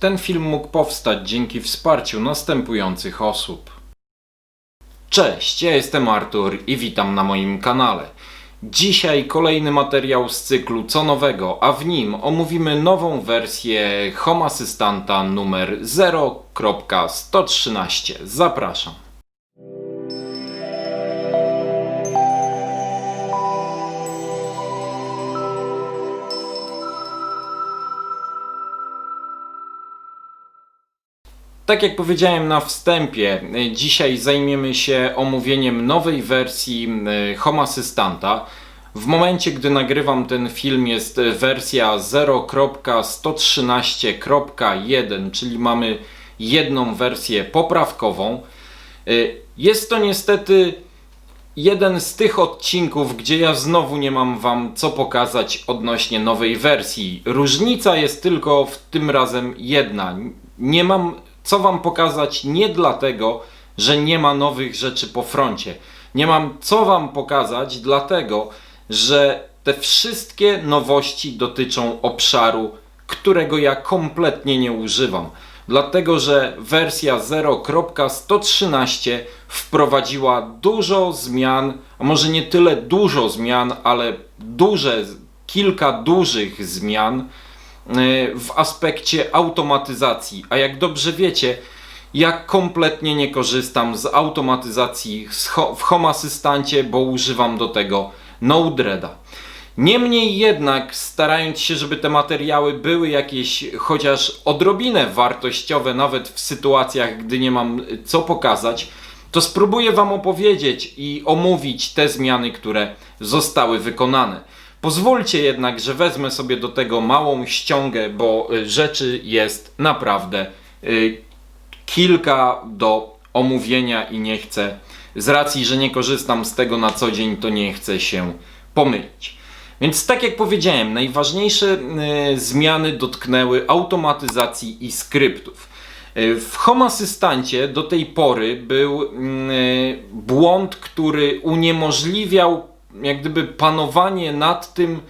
Ten film mógł powstać dzięki wsparciu następujących osób. Cześć, ja jestem Artur i witam na moim kanale. Dzisiaj kolejny materiał z cyklu Co nowego, a w nim omówimy nową wersję Home Assistanta numer 0.113. Zapraszam. Tak jak powiedziałem na wstępie, y, dzisiaj zajmiemy się omówieniem nowej wersji y, Home Assistanta. W momencie, gdy nagrywam ten film, jest y, wersja 0.113.1, czyli mamy jedną wersję poprawkową. Jest to niestety jeden z tych odcinków, gdzie ja znowu nie mam Wam co pokazać odnośnie nowej wersji. Różnica jest tylko w tym razem jedna. Nie mam co Wam pokazać nie dlatego, że nie ma nowych rzeczy po froncie. Nie mam co Wam pokazać dlatego, że te wszystkie nowości dotyczą obszaru, którego ja kompletnie nie używam. Dlatego, że wersja 0.113 wprowadziła dużo zmian, a może nie tyle dużo zmian, ale duże, kilka dużych zmian w aspekcie automatyzacji. A jak dobrze wiecie, ja kompletnie nie korzystam z automatyzacji w Home Asystancie, bo używam do tego Node-REDa. Niemniej jednak, starając się, żeby te materiały były jakieś chociaż odrobinę wartościowe, nawet w sytuacjach, gdy nie mam co pokazać, to spróbuję Wam opowiedzieć i omówić te zmiany, które zostały wykonane. Pozwólcie jednak, że wezmę sobie do tego małą ściągę, bo y, rzeczy jest naprawdę y, kilka do omówienia i nie chcę, z racji, że nie korzystam z tego na co dzień, to nie chcę się pomylić. Więc tak jak powiedziałem, najważniejsze y, zmiany dotknęły automatyzacji i skryptów. W Home Asystancie do tej pory był y, błąd, który uniemożliwiał jak gdyby panowanie nad tym,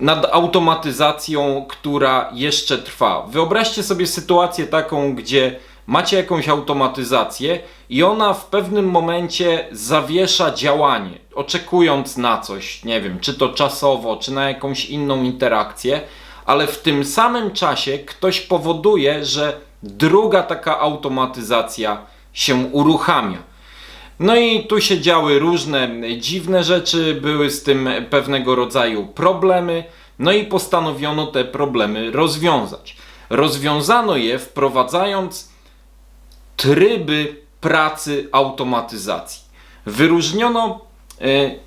nad automatyzacją, która jeszcze trwa. Wyobraźcie sobie sytuację taką, gdzie macie jakąś automatyzację i ona w pewnym momencie zawiesza działanie, oczekując na coś, nie wiem, czy to czasowo, czy na jakąś inną interakcję, ale w tym samym czasie ktoś powoduje, że druga taka automatyzacja się uruchamia. No i tu się działy różne dziwne rzeczy, były z tym pewnego rodzaju problemy, no i postanowiono te problemy rozwiązać. Rozwiązano je wprowadzając tryby pracy automatyzacji. Wyróżniono e,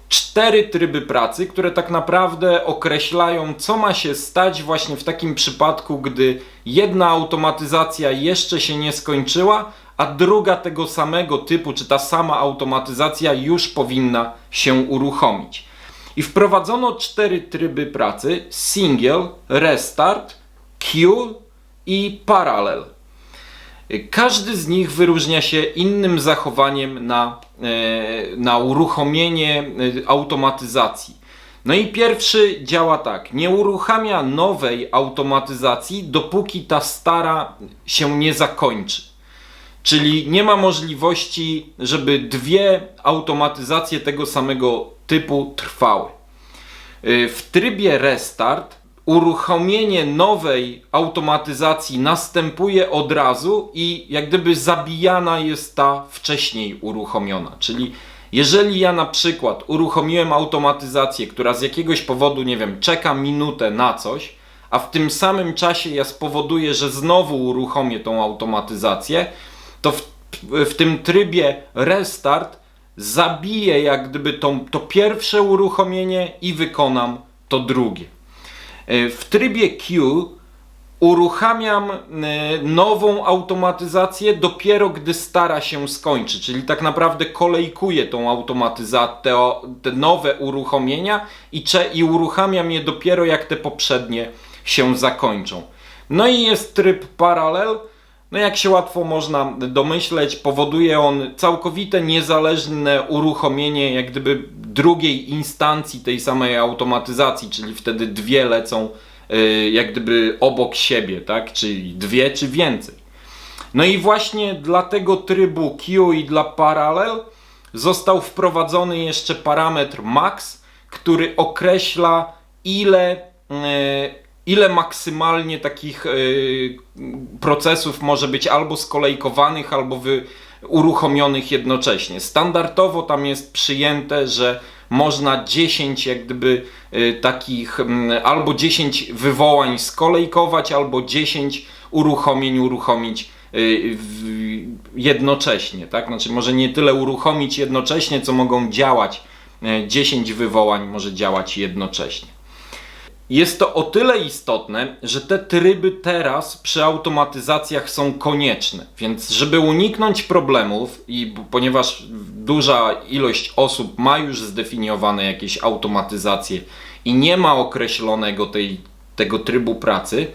cztery tryby pracy, które tak naprawdę określają, co ma się stać właśnie w takim przypadku, gdy jedna automatyzacja jeszcze się nie skończyła, a druga tego samego typu, czy ta sama automatyzacja już powinna się uruchomić. I wprowadzono cztery tryby pracy: single, restart, queue i parallel. Każdy z nich wyróżnia się innym zachowaniem na, e, na uruchomienie e, automatyzacji. No i pierwszy działa tak: nie uruchamia nowej automatyzacji, dopóki ta stara się nie zakończy. Czyli nie ma możliwości, żeby dwie automatyzacje tego samego typu trwały. Y, W trybie restart uruchomienie nowej automatyzacji następuje od razu i jak gdyby zabijana jest ta wcześniej uruchomiona. Czyli jeżeli ja na przykład uruchomiłem automatyzację, która z jakiegoś powodu, nie wiem, czeka minutę na coś, a w tym samym czasie ja spowoduję, że znowu uruchomię tą automatyzację, to w, w tym trybie restart zabiję jak gdyby tą, to pierwsze uruchomienie i wykonam to drugie. E, W trybie Q uruchamiam e, nową automatyzację dopiero gdy stara się skończy, czyli tak naprawdę kolejkuję tą automatyzację, te, nowe uruchomienia i, cze, i uruchamiam je dopiero jak te poprzednie się zakończą. No i jest tryb paralel, no jak się łatwo można domyśleć, powoduje on całkowite niezależne uruchomienie jak gdyby drugiej instancji tej samej automatyzacji, czyli wtedy dwie lecą y, jak gdyby obok siebie, tak? Czyli dwie czy więcej. No i właśnie dla tego trybu Q i dla paralel został wprowadzony jeszcze parametr max, który określa ile, e, ile maksymalnie takich e, procesów może być albo skolejkowanych, albo wy, uruchomionych jednocześnie. Standardowo tam jest przyjęte, że można 10 jak gdyby e, takich albo 10 wywołań skolejkować, albo 10 uruchomień uruchomić jednocześnie, tak? Znaczy może nie tyle uruchomić jednocześnie, co mogą działać 10 wywołań może działać jednocześnie. Jest to o tyle istotne, że te tryby teraz przy automatyzacjach są konieczne. Więc, żeby uniknąć problemów, i ponieważ duża ilość osób ma już zdefiniowane jakieś automatyzacje i nie ma określonego tej, tego trybu pracy,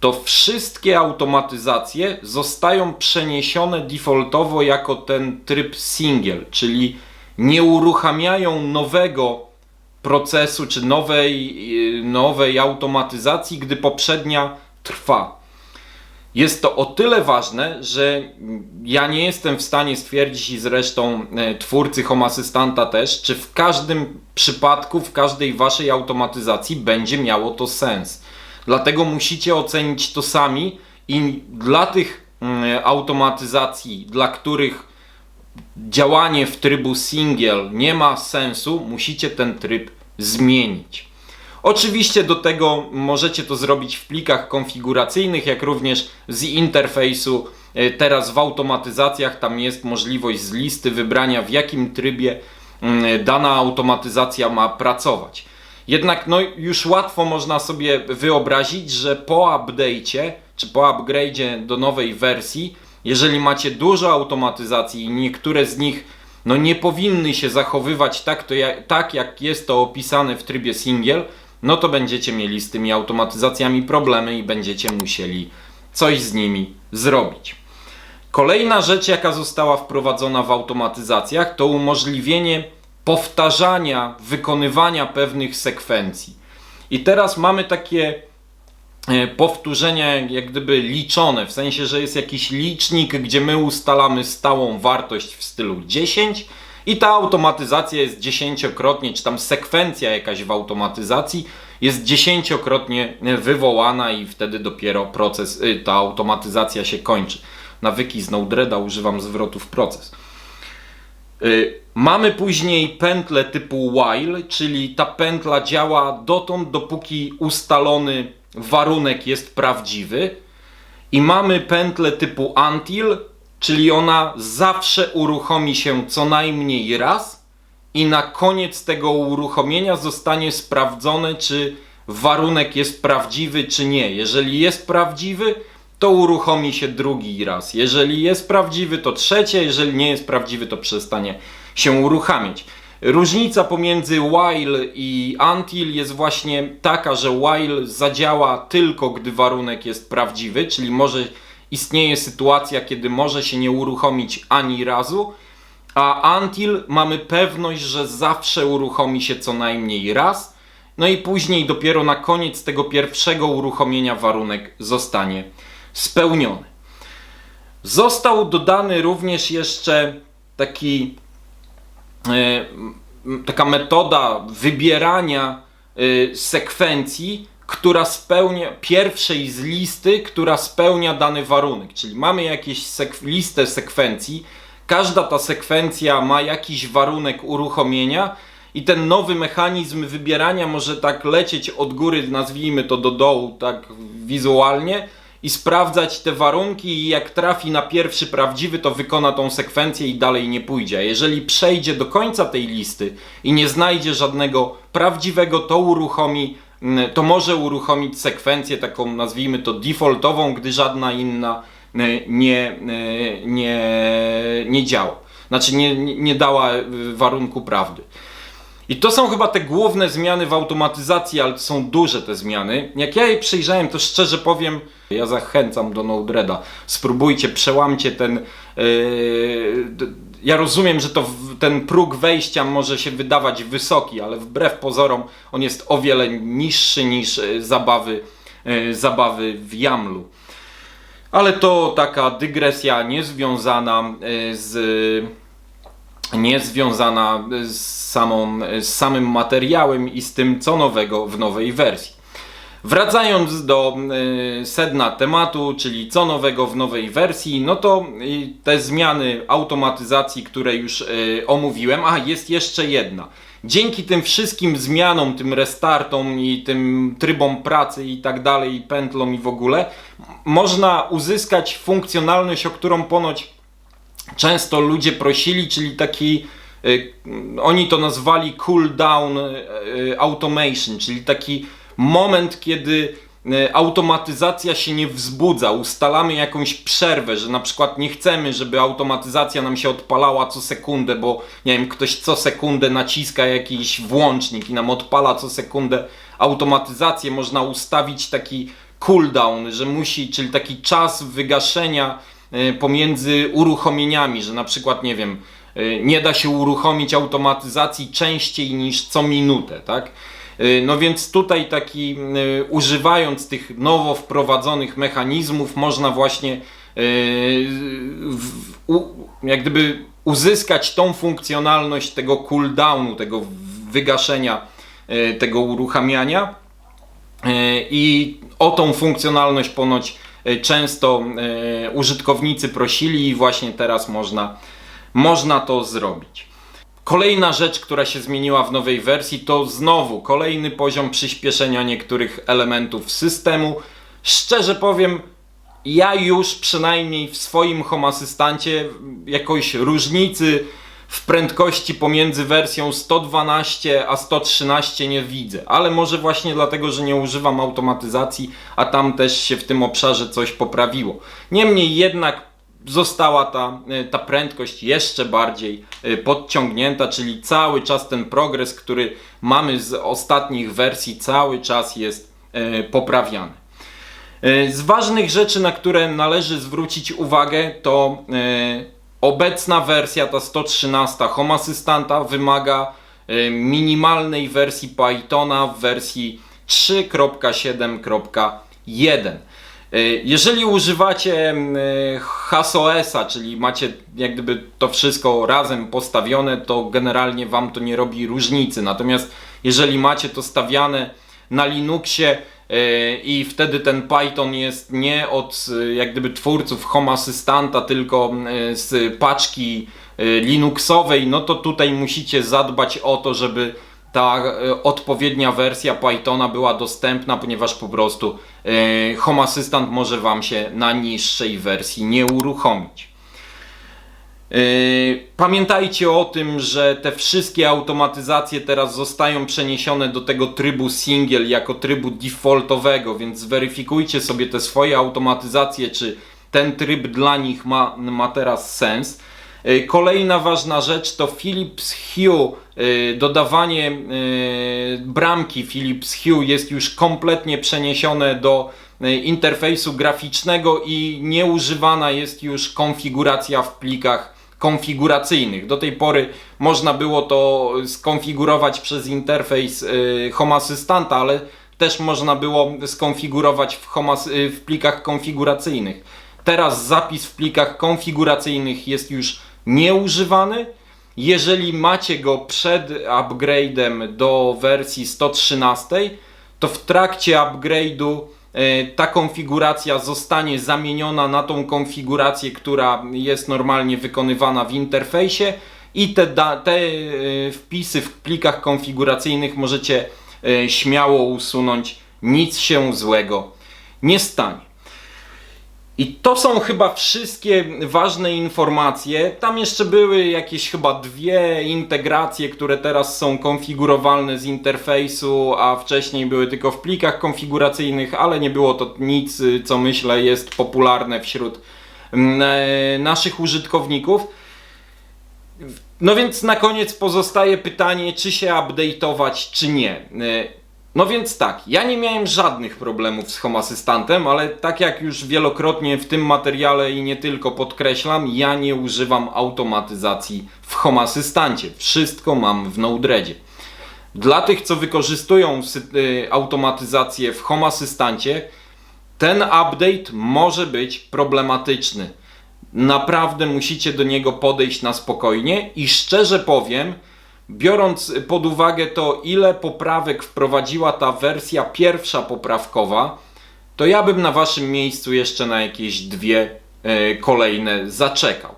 to wszystkie automatyzacje zostają przeniesione defaultowo jako ten tryb single, czyli nie uruchamiają nowego procesu czy nowej, nowej automatyzacji, gdy poprzednia trwa. Jest to o tyle ważne, że ja nie jestem w stanie stwierdzić i zresztą e, twórcy Home Assistanta też, czy w każdym przypadku, w każdej waszej automatyzacji będzie miało to sens. Dlatego musicie ocenić to sami i dla tych mm, automatyzacji, dla których działanie w trybu single nie ma sensu, musicie ten tryb zmienić. Oczywiście do tego możecie to zrobić w plikach konfiguracyjnych, jak również z interfejsu. E, teraz w automatyzacjach tam jest możliwość z listy wybrania w jakim trybie mm, dana automatyzacja ma pracować. Jednak no, już łatwo można sobie wyobrazić, że po update'cie czy po upgrade'zie do nowej wersji jeżeli macie dużo automatyzacji i niektóre z nich no nie powinny się zachowywać tak, to jak, tak jak jest to opisane w trybie single, no to będziecie mieli z tymi automatyzacjami problemy i będziecie musieli coś z nimi zrobić. Kolejna rzecz, jaka została wprowadzona w automatyzacjach, to umożliwienie powtarzania, wykonywania pewnych sekwencji. I teraz mamy takie E, powtórzenia jak gdyby liczone, w sensie, że jest jakiś licznik, gdzie my ustalamy stałą wartość w stylu 10 i ta automatyzacja jest dziesięciokrotnie, czy tam sekwencja jakaś w automatyzacji jest dziesięciokrotnie wywołana i wtedy dopiero proces, y, ta automatyzacja się kończy. Nawyki z Node-REDa używam zwrotów proces. Y, mamy później pętlę typu while, czyli ta pętla działa dotąd, dopóki ustalony warunek jest prawdziwy i mamy pętlę typu until, czyli ona zawsze uruchomi się co najmniej raz i na koniec tego uruchomienia zostanie sprawdzone, czy warunek jest prawdziwy, czy nie. Jeżeli jest prawdziwy, to uruchomi się drugi raz. Jeżeli jest prawdziwy, to trzecie. Jeżeli nie jest prawdziwy, to przestanie się uruchamiać. Różnica pomiędzy while i until jest właśnie taka, że while zadziała tylko gdy warunek jest prawdziwy, czyli może istnieje sytuacja, kiedy może się nie uruchomić ani razu, a until mamy pewność, że zawsze uruchomi się co najmniej raz. No i później dopiero na koniec tego pierwszego uruchomienia warunek zostanie spełniony. Został dodany również jeszcze taki taka metoda wybierania e, sekwencji, która spełnia pierwszej z listy, która spełnia dany warunek. Czyli mamy jakieś sek listę sekwencji, każda ta sekwencja ma jakiś warunek uruchomienia i ten nowy mechanizm wybierania może tak lecieć od góry, nazwijmy to do dołu, tak wizualnie i sprawdzać te warunki i jak trafi na pierwszy prawdziwy, to wykona tą sekwencję i dalej nie pójdzie. jeżeli przejdzie do końca tej listy i nie znajdzie żadnego prawdziwego, to uruchomi, mm, to może uruchomić sekwencję taką, nazwijmy to defaultową, gdy żadna inna mm, nie, mm, nie, nie działa. Znaczy nie, nie dała y, warunku prawdy. I to są chyba te główne zmiany w automatyzacji, ale to są duże te zmiany. Jak ja je przejrzałem, to szczerze powiem, ja zachęcam do Node-REDa. Spróbujcie, przełamcie ten. Yy, ja rozumiem, że to ten próg wejścia może się wydawać wysoki, ale wbrew pozorom on jest o wiele niższy niż yy, zabawy, yy, zabawy w Jamlu. Ale to taka dygresja niezwiązana yy, z niezwiązana z, samą, z samym materiałem i z tym, co nowego w nowej wersji. Wracając do y, sedna tematu, czyli co nowego w nowej wersji, no to te zmiany automatyzacji, które już omówiłem, a jest jeszcze jedna. Dzięki tym wszystkim zmianom, tym restartom i tym trybom pracy i tak dalej, pętlom i w ogóle, można uzyskać funkcjonalność, o którą ponoć często ludzie prosili, czyli taki, y, oni to nazwali cool down y, y, automation, czyli taki moment, kiedy automatyzacja się nie wzbudza, ustalamy jakąś przerwę, że na przykład nie chcemy, żeby automatyzacja nam się odpalała co sekundę, bo nie wiem, ktoś co sekundę naciska jakiś włącznik i nam odpala co sekundę automatyzację, można ustawić taki cooldown, że musi, czyli taki czas wygaszenia pomiędzy uruchomieniami, że na przykład, nie wiem, y, nie da się uruchomić automatyzacji częściej niż co minutę, tak? Y, No więc tutaj taki, używając tych nowo wprowadzonych mechanizmów, można właśnie jak gdyby uzyskać tą funkcjonalność tego cooldownu, tego wygaszenia, tego uruchamiania. E, I o tą funkcjonalność ponoć e, często e, użytkownicy prosili i właśnie teraz można, można to zrobić. Kolejna rzecz, która się zmieniła w nowej wersji, to znowu kolejny poziom przyspieszenia niektórych elementów systemu. Szczerze powiem, ja już przynajmniej w swoim Home Asystancie jakoś różnicy w prędkości pomiędzy wersją 112 a 113 nie widzę, ale może właśnie dlatego, że nie używam automatyzacji, a tam też się w tym obszarze coś poprawiło. Niemniej jednak została ta, e, ta prędkość jeszcze bardziej e, podciągnięta, czyli cały czas ten progres, który mamy z ostatnich wersji, cały czas jest e, poprawiany. Z ważnych rzeczy, na które należy zwrócić uwagę, to obecna wersja, ta 113 Home Assistanta wymaga e, minimalnej wersji Pythona w wersji 3.7.1. E, Jeżeli używacie m, e, HasOS-a, czyli macie jak gdyby to wszystko razem postawione, to generalnie Wam to nie robi różnicy. Natomiast jeżeli macie to stawiane na Linuxie i wtedy ten Python jest nie od e, jak gdyby twórców Home Assistanta, tylko e, z paczki e, Linuxowej, no to tutaj musicie zadbać o to, żeby ta e, odpowiednia wersja Pythona była dostępna, ponieważ po prostu e, Home Assistant może Wam się na niższej wersji nie uruchomić. Yy, Pamiętajcie o tym, że te wszystkie automatyzacje teraz zostają przeniesione do tego trybu single jako trybu defaultowego, więc zweryfikujcie sobie te swoje automatyzacje, czy ten tryb dla nich ma, ma teraz sens. Yy, Kolejna ważna rzecz to Philips Hue. Yy, Dodawanie bramki Philips Hue jest już kompletnie przeniesione do interfejsu graficznego i nieużywana jest już konfiguracja w plikach konfiguracyjnych. Do tej pory można było to skonfigurować przez interfejs y, Home Assistanta, ale też można było skonfigurować w, Home y, w plikach konfiguracyjnych. Teraz zapis w plikach konfiguracyjnych jest już nieużywany. Jeżeli macie go przed upgrade'em do wersji 113, to w trakcie upgrade'u ta konfiguracja zostanie zamieniona na tą konfigurację, która jest normalnie wykonywana w interfejsie i te, te e, wpisy w plikach konfiguracyjnych możecie e, śmiało usunąć. Nic się złego nie stanie. I to są chyba wszystkie ważne informacje. Tam jeszcze były jakieś chyba dwie integracje, które teraz są konfigurowalne z interfejsu, a wcześniej były tylko w plikach konfiguracyjnych, ale nie było to nic, co myślę jest popularne wśród mm, e, naszych użytkowników. No więc na koniec pozostaje pytanie, czy się update'ować, czy nie. No więc tak, ja nie miałem żadnych problemów z Home Assistantem, ale tak jak już wielokrotnie w tym materiale i nie tylko podkreślam, ja nie używam automatyzacji w Home Assistancie. Wszystko mam w Node-REDzie. Dla tych, co wykorzystują y, automatyzację w Home Assistancie, ten update może być problematyczny. Naprawdę musicie do niego podejść na spokojnie i szczerze powiem, biorąc pod uwagę to, ile poprawek wprowadziła ta wersja pierwsza poprawkowa, to ja bym na waszym miejscu jeszcze na jakieś dwie e, kolejne zaczekał.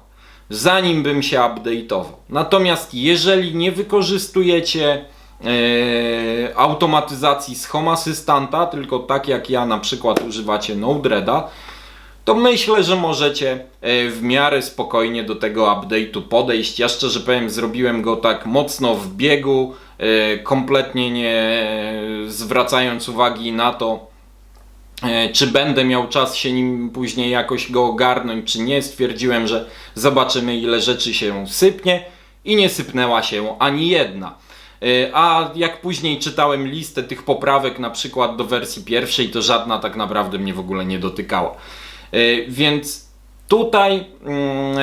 Zanim bym się update'ował. Natomiast jeżeli nie wykorzystujecie e, automatyzacji z Home Assistanta, tylko tak jak ja na przykład używacie Node-REDa, to myślę, że możecie e, w miarę spokojnie do tego update'u podejść. Ja szczerze powiem, zrobiłem go tak mocno w biegu, e, kompletnie nie e, zwracając uwagi na to, czy będę miał czas się nim później jakoś go ogarnąć, czy nie. Stwierdziłem, że zobaczymy, ile rzeczy się sypnie i nie sypnęła się ani jedna. A jak później czytałem listę tych poprawek, na przykład do wersji pierwszej, to żadna tak naprawdę mnie w ogóle nie dotykała. E, Więc tutaj mm, e,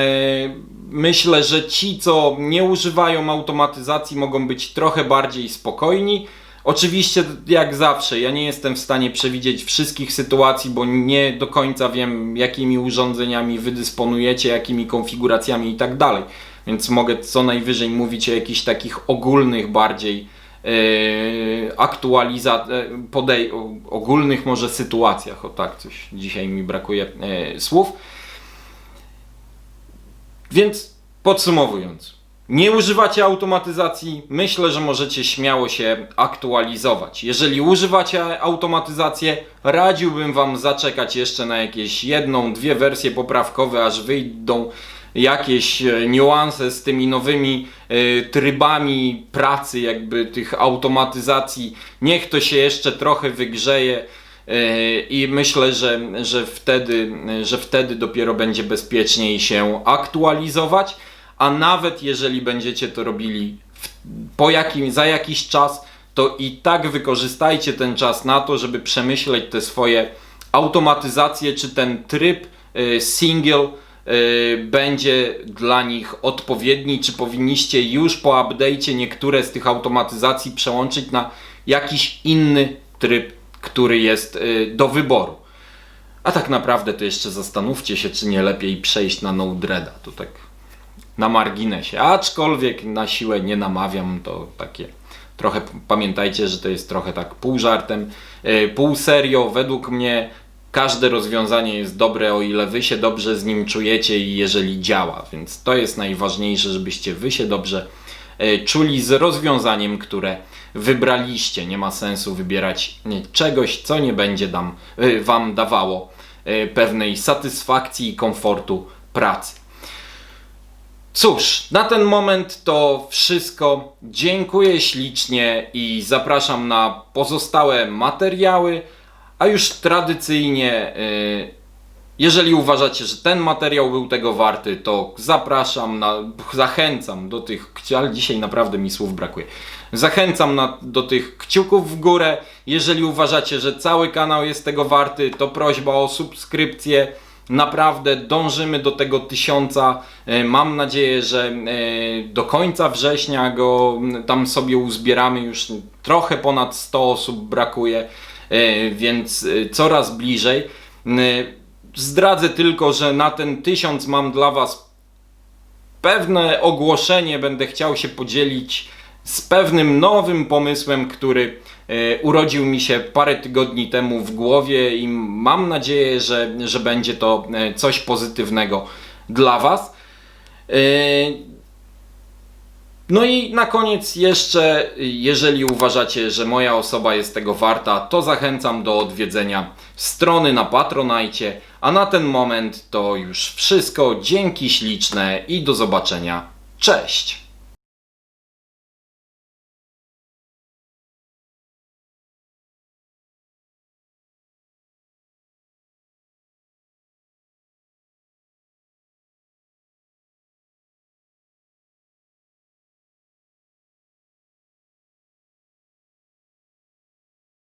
myślę, że ci, co nie używają automatyzacji, mogą być trochę bardziej spokojni. Oczywiście, jak zawsze, ja nie jestem w stanie przewidzieć wszystkich sytuacji, bo nie do końca wiem, jakimi urządzeniami wy dysponujecie, jakimi konfiguracjami i tak dalej. Więc mogę co najwyżej mówić o jakichś takich ogólnych bardziej aktualiza podej o- ogólnych może sytuacjach, o tak, coś dzisiaj mi brakuje e, słów. Więc podsumowując, nie używacie automatyzacji, myślę, że możecie śmiało się aktualizować. Jeżeli używacie automatyzację, radziłbym Wam zaczekać jeszcze na jakieś jedną, dwie wersje poprawkowe, aż wyjdą jakieś e, niuanse z tymi nowymi e, trybami pracy, jakby tych automatyzacji. Niech to się jeszcze trochę wygrzeje. E, I myślę, że, że, wtedy, że wtedy dopiero będzie bezpieczniej się aktualizować. A nawet jeżeli będziecie to robili po jakim, za jakiś czas, to i tak wykorzystajcie ten czas na to, żeby przemyśleć te swoje automatyzacje, czy ten tryb single będzie dla nich odpowiedni, czy powinniście już po update'cie niektóre z tych automatyzacji przełączyć na jakiś inny tryb, który jest e, do wyboru. A tak naprawdę to jeszcze zastanówcie się, czy nie lepiej przejść na Node-REDa. To tak na marginesie. Aczkolwiek na siłę nie namawiam, to takie trochę pamiętajcie, że to jest trochę tak pół żartem, e, pół serio. Według mnie każde rozwiązanie jest dobre, o ile wy się dobrze z nim czujecie i jeżeli działa. Więc to jest najważniejsze, żebyście wy się dobrze e, czuli z rozwiązaniem, które wybraliście. Nie ma sensu wybierać czegoś, co nie będzie dam, e, wam dawało e, pewnej satysfakcji i komfortu pracy. Cóż, na ten moment to wszystko. Dziękuję ślicznie i zapraszam na pozostałe materiały. A już tradycyjnie, y, jeżeli uważacie, że ten materiał był tego warty, to zapraszam, na, zachęcam do tych, ale dzisiaj naprawdę mi słów brakuje. Zachęcam na, do tych kciuków w górę. Jeżeli uważacie, że cały kanał jest tego warty, to prośba o subskrypcję. Naprawdę dążymy do tego tysiąca. E, Mam nadzieję, że e, do końca września go tam sobie uzbieramy. Już trochę ponad 100 osób brakuje, więc e, coraz bliżej. E, Zdradzę tylko, że na ten tysiąc mam dla Was pewne ogłoszenie. Będę chciał się podzielić z pewnym nowym pomysłem, który e, urodził mi się parę tygodni temu w głowie i mam nadzieję, że, że będzie to e, coś pozytywnego dla Was. No i na koniec jeszcze, jeżeli uważacie, że moja osoba jest tego warta, to zachęcam do odwiedzenia strony na Patronajcie. A na ten moment to już wszystko. Dzięki śliczne i do zobaczenia. Cześć!